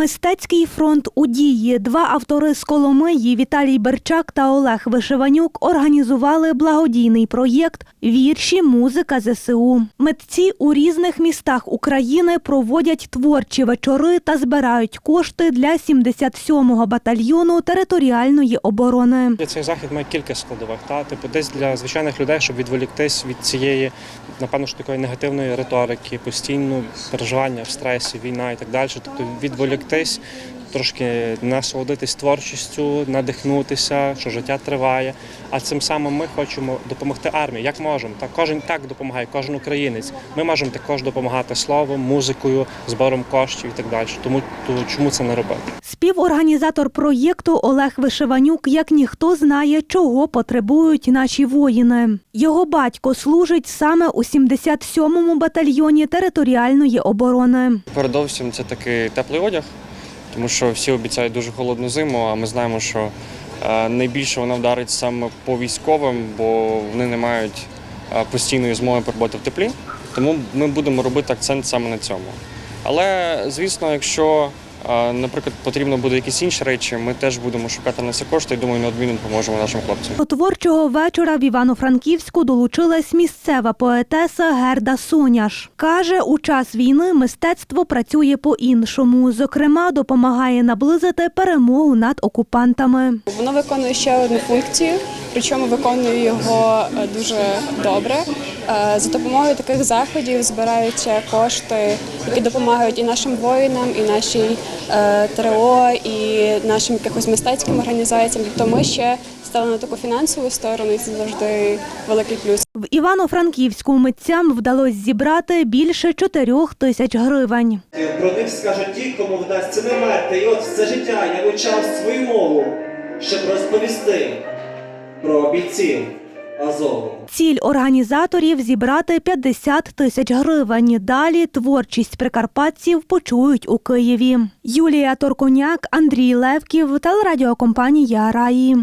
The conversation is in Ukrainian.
Мистецький фронт у дії. Два автори з Коломиї Віталій Берчак та Олег Вишиванюк організували благодійний проєкт Вірші, музика ЗСУ. Митці у різних містах України проводять творчі вечори та збирають кошти для 77-го батальйону територіальної оборони. Цей захід має кілька складових. Та типу, десь для звичайних людей, щоб відволіктись від цієї, напевно, ж такої негативної риторики, постійно переживання в стресі, війна і так далі. Тобто відволіктись, трошки насолодитись творчістю, надихнутися, що життя триває. А цим самим ми хочемо допомогти армії, як можемо. Та кожен так допомагає, кожен українець. Ми можемо також допомагати словом, музикою, збором коштів і так далі. Тому то чому це не робити? Співорганізатор проєкту Олег Вишиванюк як ніхто знає, чого потребують наші воїни. Його батько служить саме у 77-му батальйоні територіальної оборони. Передовсім це такий теплий одяг, тому що всі обіцяють дуже холодну зиму, а ми знаємо, що е, найбільше вона вдарить саме по військовим, бо вони не мають е, постійної змоги перебувати в теплі. Тому ми будемо робити акцент саме на цьому. Але, звісно, якщо, наприклад, потрібно буде якісь інші речі, ми теж будемо шукати на це кошти і думаю, неодмінно допоможемо нашим хлопцям. До творчого вечора в Івано-Франківську долучилась місцева поетеса Герда Соняш. Каже, у час війни мистецтво працює по-іншому. Зокрема, допомагає наблизити перемогу над окупантами. Воно виконує ще одну функцію, причому виконує його е, дуже добре. Е, За допомогою таких заходів збираються кошти, які допомагають і нашим воїнам, і нашій е, ТРО, і нашим якихось мистецьким організаціям. Тобто ми ще стали на таку фінансову сторону, і це завжди великий плюс. В Івано-Франківську митцям вдалося зібрати більше чотирьох тисяч гривень. Про них скажуть ті, кому вдасться не мерти. І от все життя я вивчав свою мову, щоб розповісти про бійців Азову. Ціль організаторів зібрати 50 тисяч гривень. Далі творчість прикарпатців почують у Києві. Юлія Торконяк, Андрій Левків, телерадіокомпанія Раї.